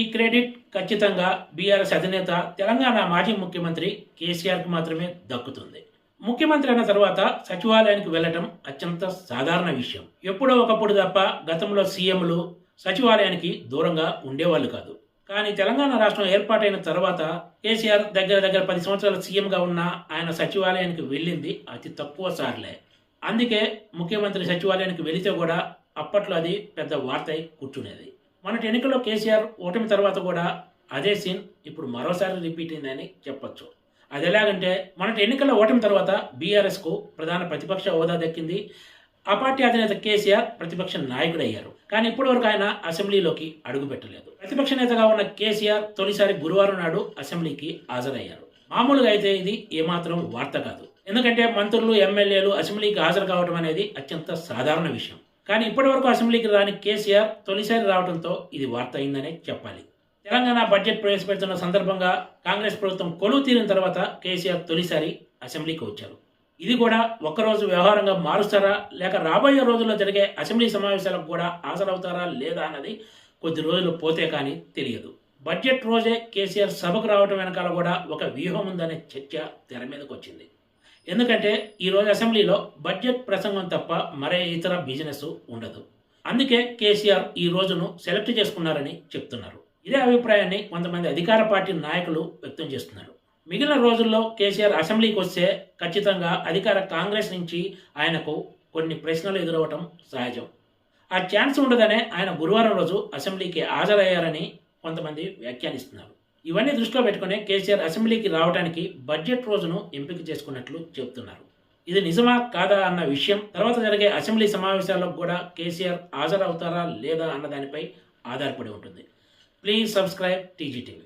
ఈ క్రెడిట్ ఖచ్చితంగా బీఆర్ఎస్ అధినేత తెలంగాణ మాజీ ముఖ్యమంత్రి కేసీఆర్కు మాత్రమే దక్కుతుంది. ముఖ్యమంత్రి అయిన తర్వాత సచివాలయానికి వెళ్ళటం అత్యంత సాధారణ విషయం. ఎప్పుడో ఒకప్పుడు తప్ప గతంలో సీఎంలు సచివాలయానికి దూరంగా ఉండేవాళ్ళు కాదు. కానీ తెలంగాణ రాష్ట్రం ఏర్పాటైన తర్వాత కేసీఆర్ దగ్గర దగ్గర పది సంవత్సరాల సీఎంగా ఉన్న ఆయన సచివాలయానికి వెళ్ళింది అతి తక్కువ సార్లే. అందుకే ముఖ్యమంత్రి సచివాలయానికి వెళితే కూడా అప్పట్లో అది పెద్ద వార్త కూర్చునేది. మొన్నటి ఎన్నికల్లో కేసీఆర్ ఓటమి తర్వాత కూడా అదే సీన్ ఇప్పుడు మరోసారి రిపీట్ అయిందని చెప్పొచ్చు. అది ఎలాగంటే మొన్నటి ఎన్నికల్లో ఓటమి తర్వాత బీఆర్ఎస్కు ప్రధాన ప్రతిపక్ష హోదా దక్కింది. ఆ పార్టీ అధినేత కేసీఆర్ ప్రతిపక్ష నాయకుడు అయ్యారు కానీ ఇప్పటి వరకు ఆయన అసెంబ్లీలోకి అడుగుపెట్టలేదు ప్రతిపక్ష నేతగా ఉన్న కేసీఆర్ తొలిసారి గురువారం నాడు అసెంబ్లీకి హాజరయ్యారు. మామూలుగా అయితే ఇది ఏమాత్రం వార్త కాదు. ఎందుకంటే మంత్రులు ఎమ్మెల్యేలు అసెంబ్లీకి హాజరు కావడం అనేది అత్యంత సాధారణ విషయం. కానీ ఇప్పటి వరకు అసెంబ్లీకి రాని కేసీఆర్ తొలిసారి రావడంతో ఇది వార్త అయిందనే చెప్పాలి. తెలంగాణ బడ్జెట్ ప్రవేశపెడుతున్న సందర్భంగా కాంగ్రెస్ ప్రభుత్వం కొలువు తీరిన తర్వాత కేసీఆర్ తొలిసారి అసెంబ్లీకి వచ్చారు. ఇది కూడా ఒక్కరోజు వ్యవహారంగా మారుస్తారా లేక రాబోయే రోజుల్లో జరిగే అసెంబ్లీ సమావేశాలకు కూడా హాజరవుతారా లేదా అన్నది కొద్ది రోజులు పోతే కానీ తెలియదు. బడ్జెట్ రోజే కేసీఆర్ సభకు రావడం వెనకాల కూడా ఒక వ్యూహం ఉందనే చర్చ తెర మీదకి వచ్చింది ఎందుకంటే ఈరోజు అసెంబ్లీలో బడ్జెట్ ప్రసంగం తప్ప మరే ఇతర బిజినెస్ ఉండదు. అందుకే కేసీఆర్ ఈ రోజును సెలెక్ట్ చేసుకున్నారని చెప్తున్నారు. ఇదే అభిప్రాయాన్ని కొంతమంది అధికార పార్టీ నాయకులు వ్యక్తం చేస్తున్నారు. మిగిలిన రోజుల్లో కేసీఆర్ అసెంబ్లీకి వస్తే ఖచ్చితంగా అధికార కాంగ్రెస్ నుంచి ఆయనకు కొన్ని ప్రశ్నలు ఎదురవటం సహజం. ఆ ఛాన్స్ ఉండదనే ఆయన గురువారం రోజు అసెంబ్లీకి హాజరయ్యారని కొంతమంది వ్యాఖ్యానిస్తున్నారు. ఇవన్నీ దృష్టిలో పెట్టుకునే కేసీఆర్ అసెంబ్లీకి రావడానికి బడ్జెట్ రోజును ఎంపిక చేసుకున్నట్లు చెబుతున్నారు. ఇది నిజమా కాదా అన్న విషయం తర్వాత జరిగే అసెంబ్లీ సమావేశాలకు కూడా కేసీఆర్ హాజరవుతారా లేదా అన్న దానిపై ఆధారపడి ఉంటుంది. Please subscribe TGTV